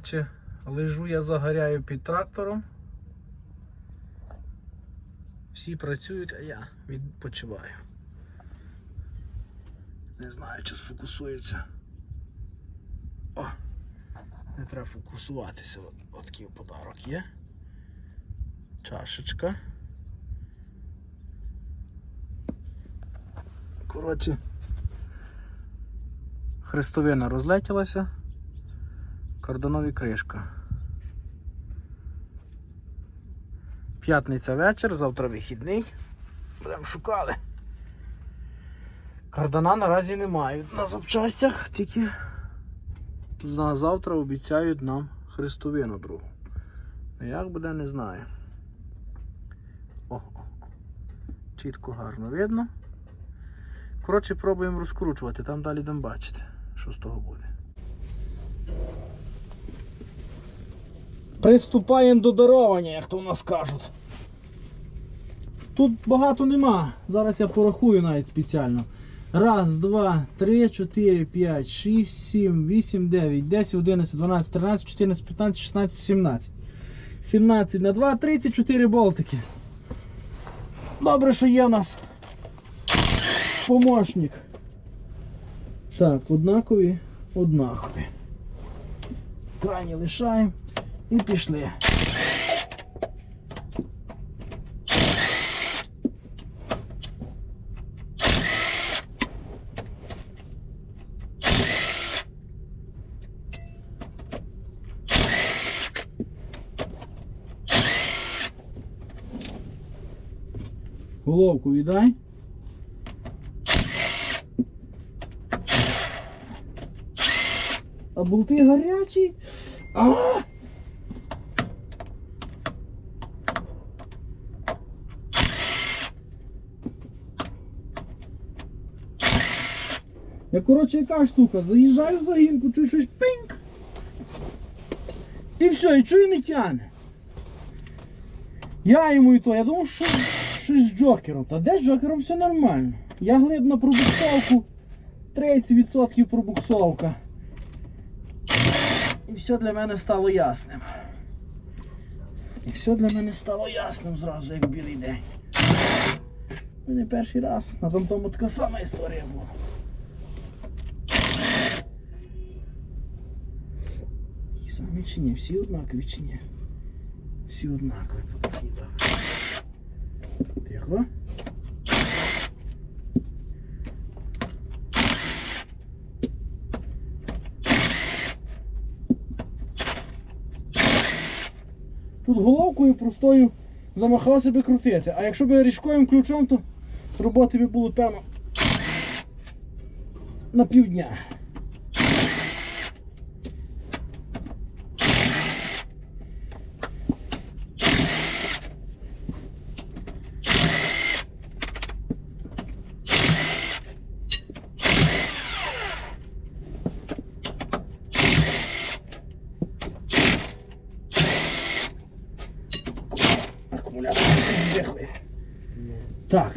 Коротше, лежу я загоряю під трактором. Всі працюють, а я відпочиваю. Не знаю, чи сфокусується. О! Не треба фокусуватися. От, такий подарок є. Чашечка. Коротше. Хрестовина розлетілася. Кордонові кришка. П'ятниця вечір, завтра вихідний. Будемо шукали. Кардана наразі не мають на запчастях, тільки на завтра обіцяють нам хрестовину другу. Як буде, не знаю. О. Чітко гарно видно. Коротше, пробуємо розкручувати, там далі будемо бачити, що з того буде. Приступаємо до даровання, як то в нас кажуть. Тут багато нема. Зараз я порахую навіть спеціально. Раз, два, три, чотири, п'ять, шість, сім, вісім, дев'ять, десять, одинадцять, дванадцять, тринадцять, чотирнадцять, п'ятнадцять, шістнадцять, сімнадцять. 17 на 2, 34 болтики. Добре, що є в нас помощник. Так, однакові, однакові. Крайні лишаємо і пішли. Головку віддай. А болти гарячі. А! Я, коротше, яка штука, заїжджаю в загінку, чую щось пиньк. І все, і чую не тяне. Я йому і то, я думав, що щось з джокером. Та де з джокером все нормально. Я глиб на пробуксовку, 30% пробуксовка. І все для мене стало ясним. І все для мене стало ясним зразу, як білий день. Ну, не перший раз. На тому така сама історія була. Самі чи ні? Всі однакові чи ні? Всі однакові, покажіть добре. Тихо. Тут головкою простою замахав себе крутити. А якщо б ріжковим ключом, то роботи би було певно на півдня.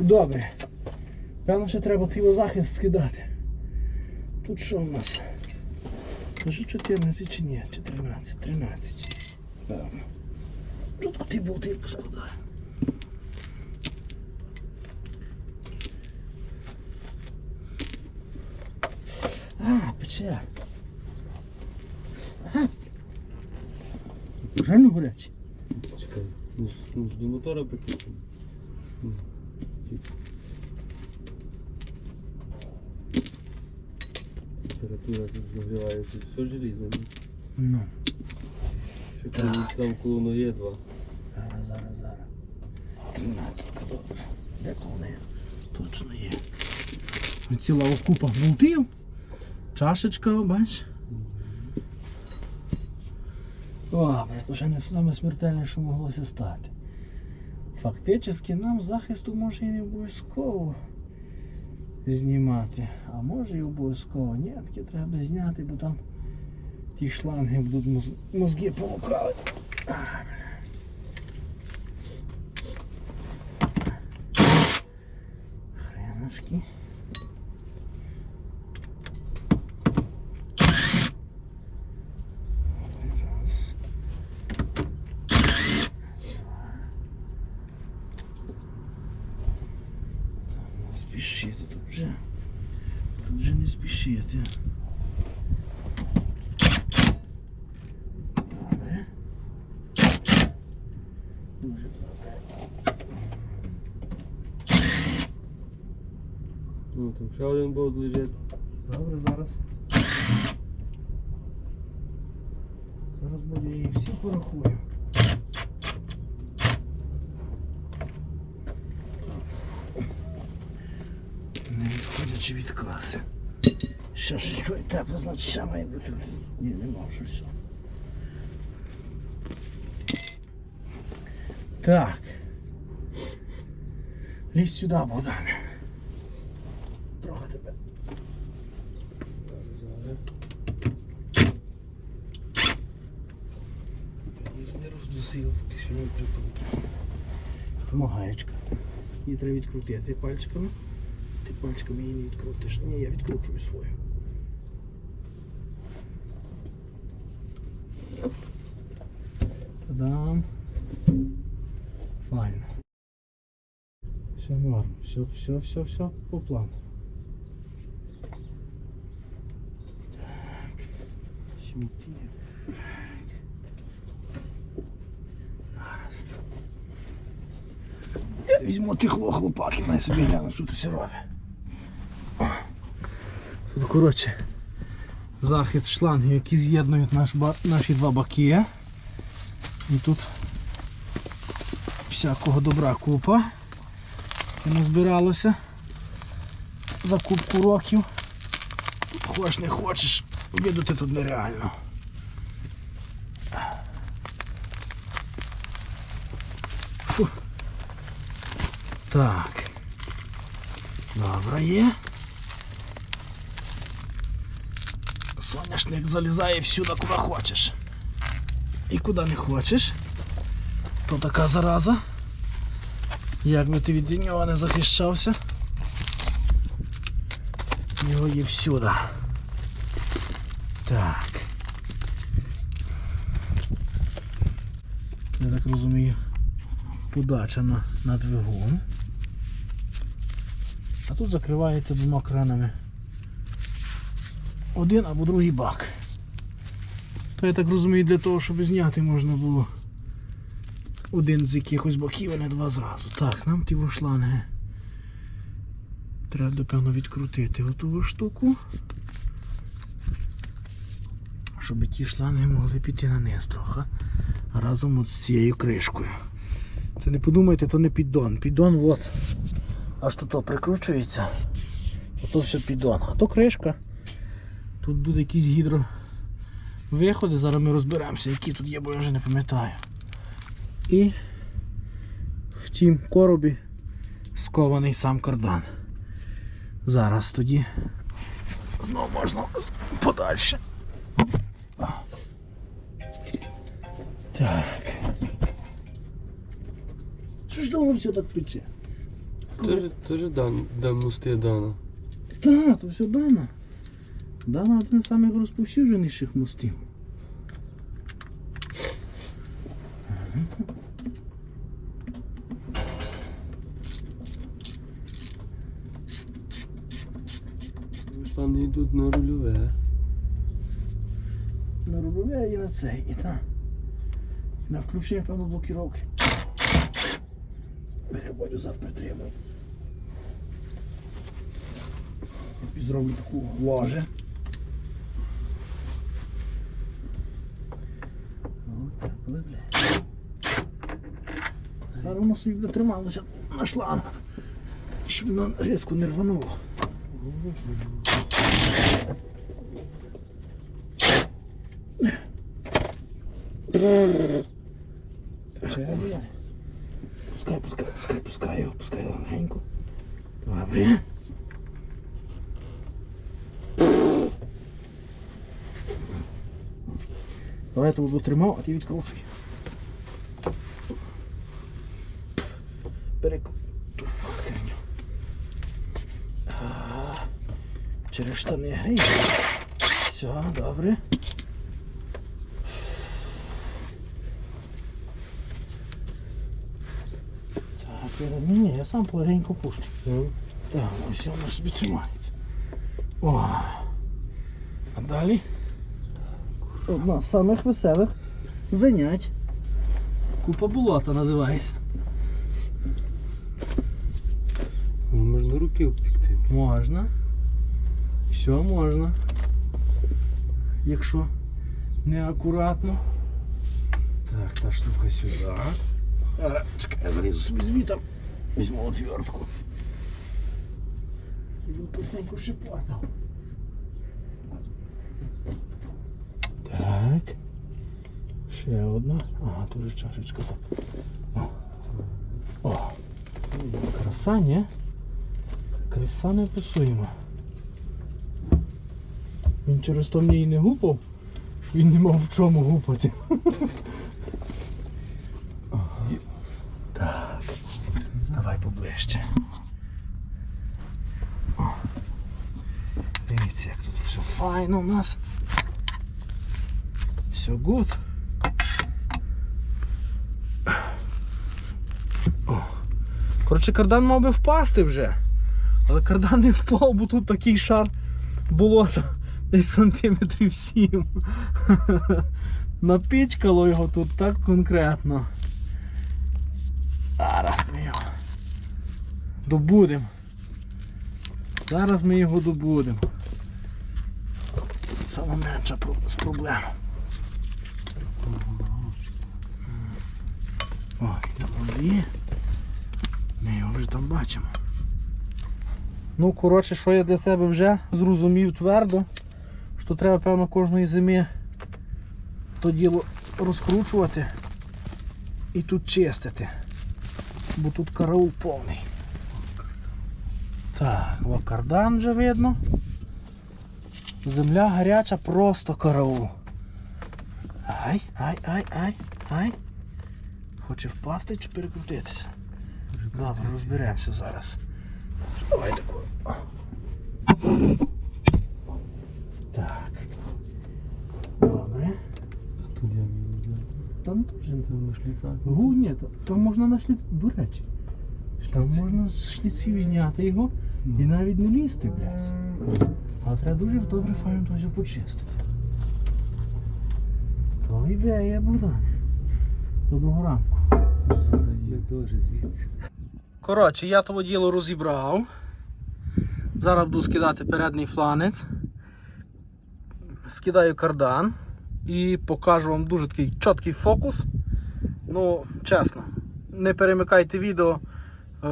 Добре. Певно, ще треба його захист скидати. Тут що в нас? Кажу 14 чи ні? Чи 13? 13. Певно. Тут ті болти поскладаю. А, пече. Ага. Реально горячий. Чекай. Ну, ну, до мотора прикрутимо. Температура тут нагрівається, все желізне. ну. Ну. Коли там коло ноги два. Зараз, зараз, зараз. Тринадцятка, добре. Де вони? Точно є. Ціла купа болтів. Чашечка, бачиш? О, не саме смертельне, що моглося стати. Фактично нам захисту може і не обов'язково знімати. А може і обов'язково. Ні, треба зняти, бо там ті шланги будуть мозги полукали. Хренашки. Раз. спішити, тут вже. Тут не. Добре. Дуже добре. Ну, там ще один болт лежить. Добре, зараз. Зараз буде їх всі порахую. Не відходячи від каси. Ще щось чує тепло, значить ще має бути. Ні, нема вже все. Так. Лізь сюди, Богдане. Трохи тебе. Не роздусив, поки що не припав. Помагаєчка. Її треба відкрутити пальчиками. Ти пальчиками її не відкрутиш. Ні, я відкручую свою. Та-дам. Файно. Все норм. Все, все, все, все по плану. Так. Сміття. Зараз. Я візьму тих хлопаків, на собі гляну, що тут все робить. Тут, коротше, захист шлангів, які з'єднують наш наші два баки. І тут всякого добра купа, яке назбиралося за кубку років. Хочеш не хочеш, видати тут нереально. Фу. Так. Добре є. Соняшник залізає всюди, куди хочеш. І куди не хочеш. То така зараза. Як би ти від нього не захищався. Його є всюди. Так. Я так розумію, подача на, на двигун. А тут закривається двома кранами. Один або другий бак. То я так розумію, для того, щоб зняти можна було один з якихось боків, а не два зразу. Так, нам ті шланги треба, напевно, відкрутити оту штуку. Щоб ті шланги могли піти на низ трохи. Разом от з цією кришкою. Це не подумайте, то не піддон. Піддон от. Аж тут прикручується. Ото все піддон. А то кришка. Тут будуть якісь гідровиходи. Зараз ми розберемося, які тут є, бо я вже не пам'ятаю. І в тім коробі скований сам кардан. Зараз тоді знову можна подальше. Так. Що ж довго все так пече? Тоже, тоже дан, мусти дана. Так, то все Дана. Дана один з самих розповсюдженіших мостів. Штани йдуть на рульове. На рульове і на цей, і на, і на включення, певно, блокіровки. Переболю зад притримуй. Я зроблю таку ложе. О, так, воно собі буде трималося на шлангах, щоб воно різко не рвануло. Пускай, пускай, пускай, пускай його, пускай його легенько. Добре. Давай я тебе буду тримав, а ти відкручуй. Через штани грій. Все, добре. Так, я- ні, ні, я сам полегенько пущу. Все. Так, ось воно собі тримається. О. А далі. Одна з самих веселих занять. Купа болота називається. Ну, Можна руки обпікти. Можна. Все можна. Якщо неакуратно. Так, та штука сюди. Чекай, я залізу собі звітом. Візьму отвертку. І шипатав. Так. Ще одна. Ага, тут вже чашечка. О. О. Краса, ні? Краса не писуємо. Він через то мені і не гупав, він не мав в чому гупати. Так. Давай поближче. Дивіться, як тут все файно у нас. Все гуд. Коротше, кардан мав би впасти вже. Але кардан не впав, бо тут такий шар болота десь сантиметрів сім. Напічкало його тут так конкретно. Зараз ми його добудемо. Зараз ми його добудемо. Саме менша з проблем. О, є. Ми його вже там бачимо. Ну, коротше, що я для себе вже зрозумів твердо, що треба, певно, кожної зими то діло розкручувати і тут чистити. Бо тут караул повний. Так, о, кардан вже видно. Земля гаряча, просто караул. Ай, ай, ай, ай, ай. Хоче впасти чи перекрутитися? Добре, розберемося зараз. Давай таку. Так. Добре. Тут я не знаю. Там теж Там на шліцах. Гу, ні, там можна на шліц. До речі. Там можна з шліців зняти його і навіть не лізти, блядь. Але треба дуже добре файно то все почистити. То ідея, Богдан. Доброго ранку. Я теж звідси. Коротше, я того діло розібрав. Зараз буду скидати передній фланець. Скидаю кардан і покажу вам дуже такий чіткий фокус. Ну, чесно, не перемикайте відео, е,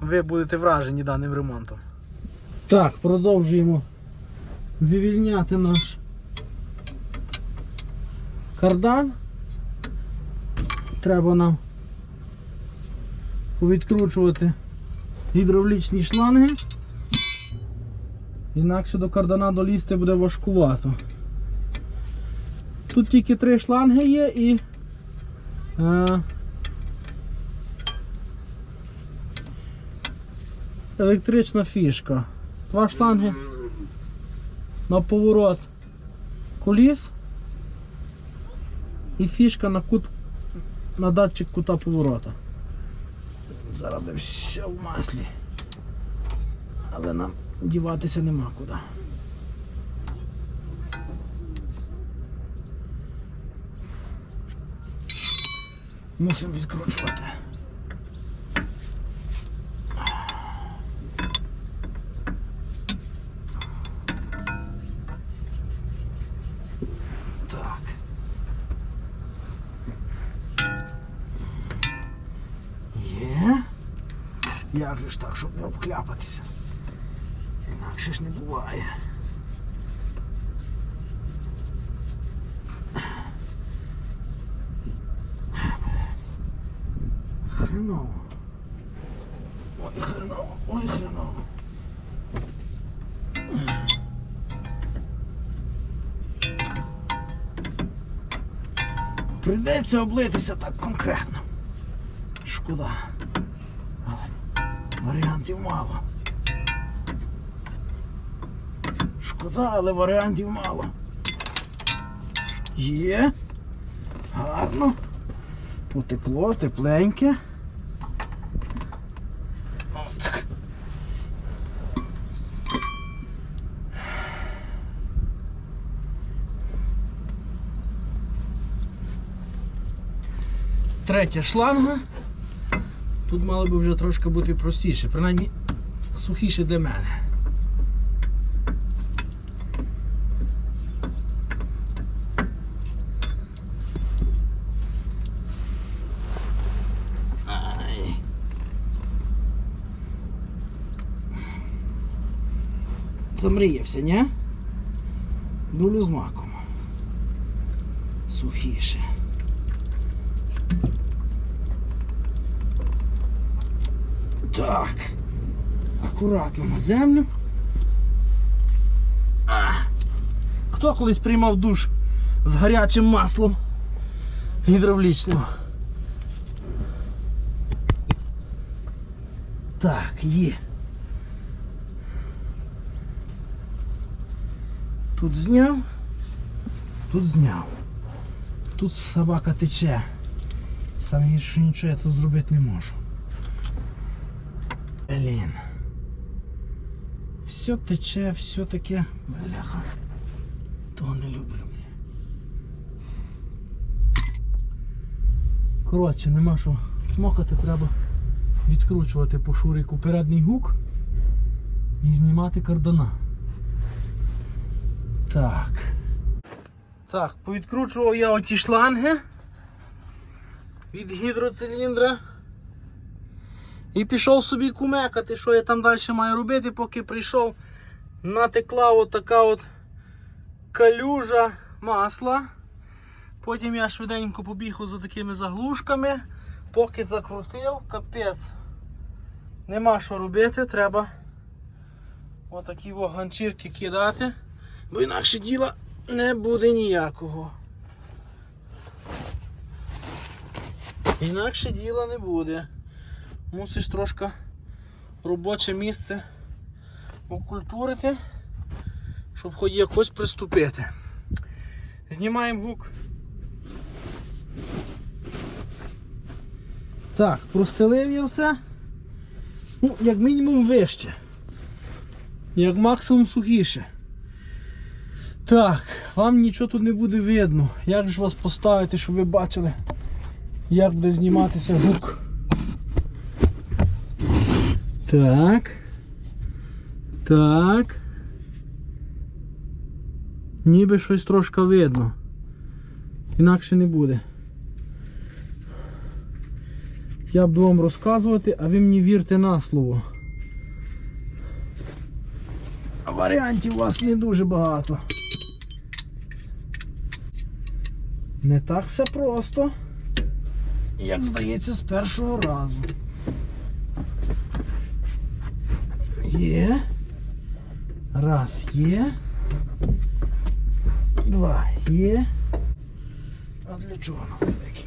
ви будете вражені даним ремонтом. Так, продовжуємо вивільняти наш кардан. Треба нам повідкручувати гідравлічні шланги. Інакше до кардана долізти буде важкувато. Тут тільки три шланги є і е, електрична фішка. Два шланги на поворот коліс і фішка на кут на датчик кута поворота. Зараз все в маслі. Але нам діватися нема куди. Мусимо відкручувати. Так. Є. Як же ж так, щоб не обхляпатися? Інакше ж не буває. Хреново. Ой, хреново, ой, хреново. Прийдеться облитися так конкретно. Шкода. Але варіантів мало. Шкода, але варіантів мало. Є. Гарно. Потекло, тепленьке. Третя шланга. Тут мало би вже трошки бути простіше, принаймні сухіше для мене. Замріявся, ні? Долю з маком. Сухіше. Так. Акуратно на землю. А. Хто колись приймав душ з гарячим маслом гідравлічним? Так, є. Тут зняв, тут зняв. Тут собака тече. Саме гірше, нічого я тут зробити не можу. Блін. Все тече, все таке. Бляха. Того не люблю. Коротше, нема що цмокати, треба відкручувати по шурику передній гук і знімати кардана. Так. Так, повідкручував я оті шланги від гідроциліндра. І пішов собі кумекати, що я там далі маю робити, поки прийшов, натекла от от калюжа масла. Потім я швиденько побіг за такими заглушками, поки закрутив, капець. Нема що робити, треба отакі о ганчірки кидати, бо інакше діла не буде ніякого. Інакше діла не буде мусиш трошки робоче місце окультурити, щоб хоч якось приступити. Знімаємо гук. Так, простелив я все. Ну, як мінімум вище. Як максимум сухіше. Так, вам нічого тут не буде видно. Як ж вас поставити, щоб ви бачили, як буде зніматися гук. Так. Так. Ніби щось трошки видно. Інакше не буде. Я буду вам розказувати, а ви мені вірте на слово. А Варіантів у вас не дуже багато. Не так все просто, як здається, з першого разу. Є. Раз є. Два є. А для чого нам такі?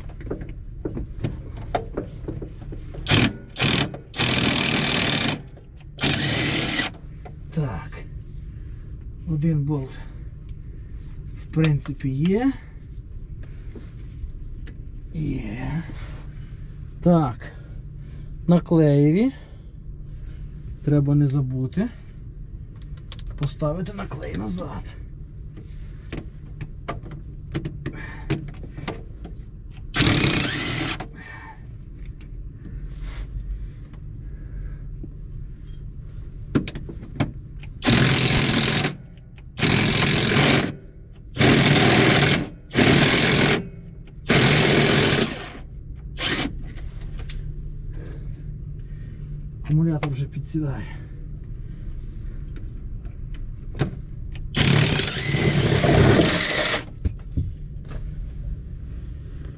Так. Один болт. В принципі, є. Є. Так. Наклеєві. Треба не забути поставити наклей назад. Акумулятор вже підсідає.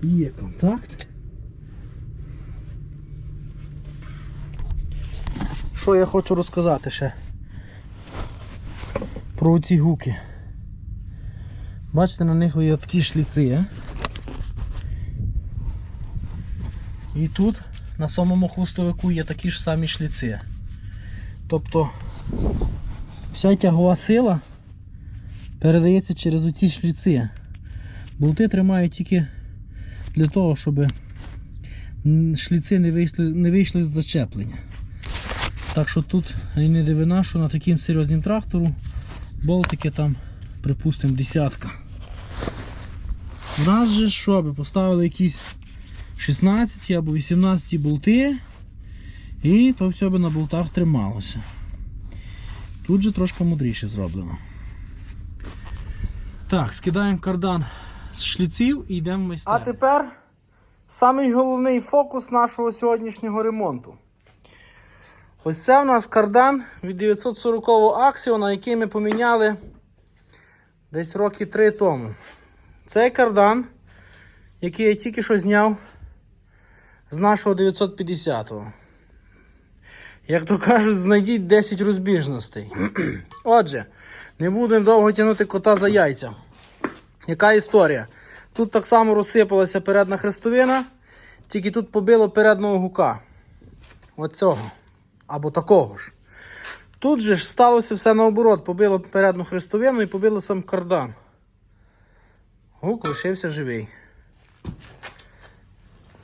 Є контакт. Що я хочу розказати ще про ці гуки. Бачите, на них є такі шліци. а? І тут на самому хвостовику є такі ж самі шліци. Тобто вся тягова сила передається через оці шліци. Болти тримають тільки для того, щоб шліци не вийшли, не вийшли з зачеплення. Так що тут і не дивина, що на таким серйозним трактору болтики там, припустимо, десятка. У нас же що поставили якісь 16 або 18 болти. І то все би на болтах трималося. Тут же трошки мудріше зроблено. Так, скидаємо кардан з шліців і йдемо в майстерню. А тепер самий головний фокус нашого сьогоднішнього ремонту. Ось це у нас кардан від 940-го Аксіона, який ми поміняли десь роки 3 тому. Цей кардан, який я тільки що зняв з нашого 950-го. Як то кажуть, знайдіть 10 розбіжностей. Отже, не будемо довго тягнути кота за яйця. Яка історія? Тут так само розсипалася передна хрестовина, тільки тут побило передного гука. Оцього. Або такого ж. Тут же ж сталося все наоборот. Побило передню хрестовину і побило сам кардан. Гук лишився живий.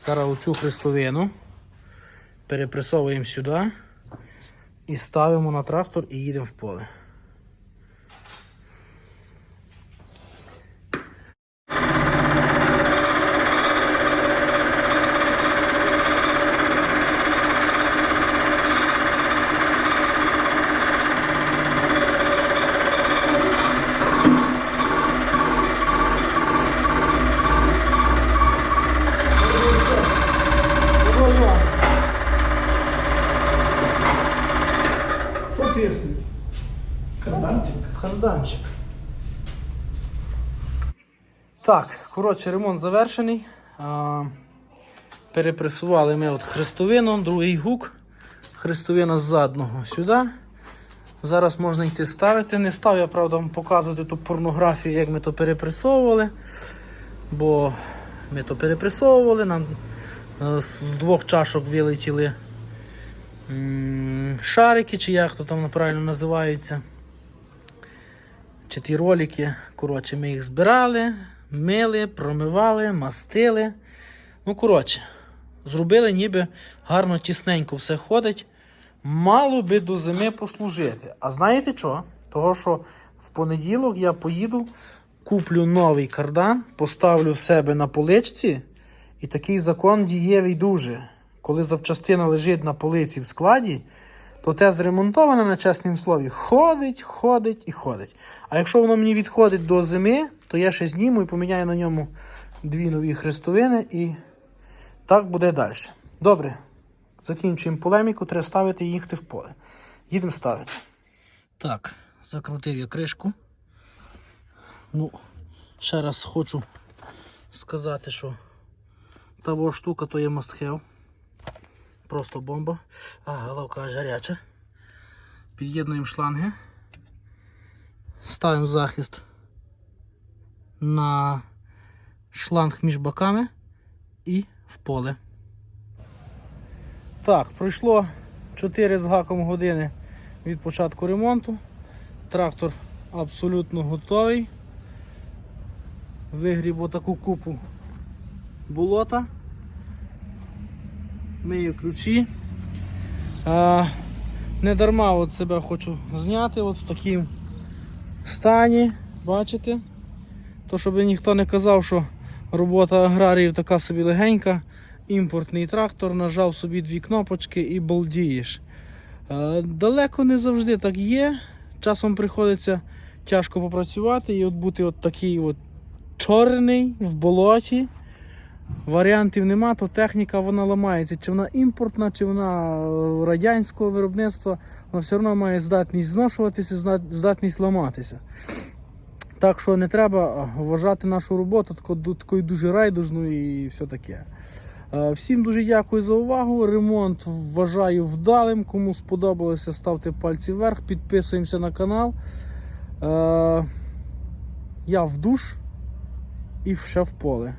Зараз оцю хрестовину перепресовуємо сюди і ставимо на трактор і їдемо в поле. Так, коротше, ремонт завершений. Перепресували ми от хрестовину, другий гук. Хрестовина з задного сюди. Зараз можна йти ставити. Не став я, правда, вам показувати ту порнографію, як ми то перепресовували. Бо ми то перепресовували, нам е, з двох чашок вилетіли шарики, чи як то там правильно називаються чи ті ролики. Коротше, ми їх збирали, мили, промивали, мастили. Ну, коротше, зробили, ніби гарно тісненько все ходить. Мало би до зими послужити. А знаєте що? Того, що в понеділок я поїду, куплю новий кардан, поставлю в себе на поличці. І такий закон дієвий дуже. Коли запчастина лежить на полиці в складі, то те зремонтоване на чеснім слові ходить, ходить і ходить. А якщо воно мені відходить до зими, то я ще зніму і поміняю на ньому дві нові хрестовини і так буде далі. Добре, закінчуємо полеміку, треба ставити і їхати в поле. Їдемо ставити. Так, закрутив я кришку. Ну, ще раз хочу сказати, що та штука то є must have. Просто бомба. А, головка гаряча. Під'єднуємо шланги. Ставимо захист на шланг між боками і в поле. Так, пройшло 4 з гаком години від початку ремонту. Трактор абсолютно готовий. Вигріб отаку купу болота мию ключі. А, не дарма от себе хочу зняти от в такому стані, бачите? То, щоб ніхто не казав, що робота аграріїв така собі легенька. Імпортний трактор, нажав собі дві кнопочки і балдієш. Далеко не завжди так є. Часом приходиться тяжко попрацювати і от бути от такий от чорний в болоті. Варіантів нема, то техніка вона ламається. Чи вона імпортна, чи вона е, радянського виробництва, вона все одно має здатність зношуватися, здатність ламатися. Так що не треба вважати нашу роботу такою дуже райдужною і все таке. Е, Всім дуже дякую за увагу. Ремонт вважаю вдалим. Кому сподобалося, ставте пальці вверх, підписуємося на канал. Е, Я в душ і ще в поле.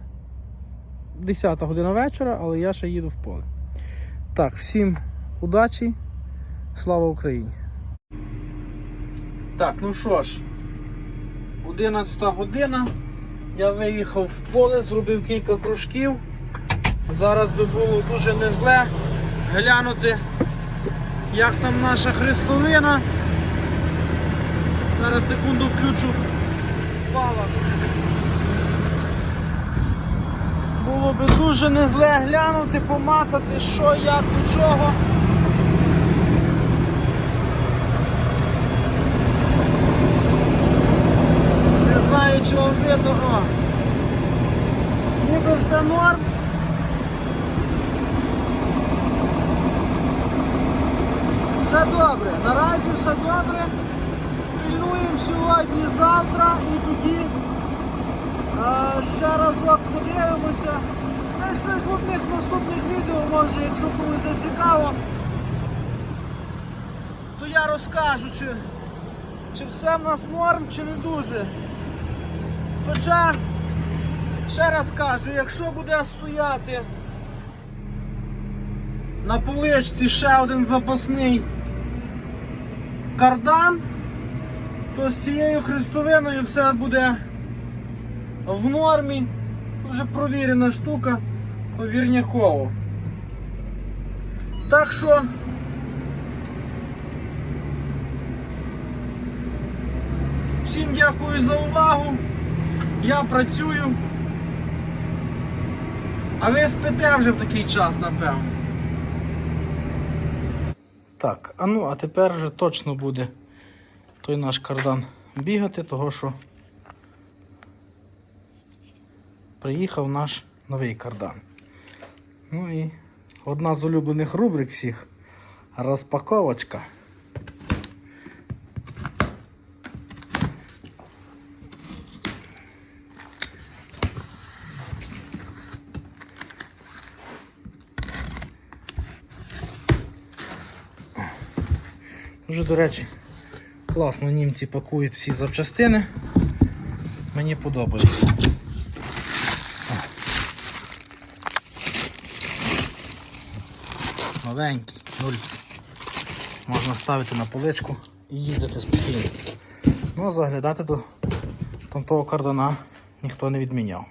10 година вечора, але я ще їду в поле. Так, всім удачі, слава Україні. Так, ну що ж, 11 година. Я виїхав в поле, зробив кілька кружків. Зараз би було дуже не зле глянути, як там наша хрестовина. Зараз секунду включу спала. Було би дуже не зле глянути, помацати, що, як, до чого. Не знаю, чи вам видно. О. Ніби все норм. Все добре, наразі все добре. Пильнуємо сьогодні, завтра і тоді е, ще разок подивимося. Та щось в одних наступних відео, може, якщо комусь не цікаво, то я розкажу, чи, чи все в нас норм, чи не дуже. Хоча, ще раз кажу, якщо буде стояти на поличці ще один запасний кардан, то з цією хрестовиною все буде в нормі. Вже провірена штука, то вірняково. Так що всім дякую за увагу. Я працюю. А ви спите вже в такий час, напевно. Так, а ну, а тепер вже точно буде той наш кардан бігати, того що приїхав наш новий кардан. Ну і одна з улюблених рубрик всіх розпаковочка. Дуже, до речі, класно німці пакують всі запчастини. Мені подобається. Новенький, нульці. Можна ставити на поличку і їздити спокійно. Ну а заглядати до того кардана ніхто не відміняв.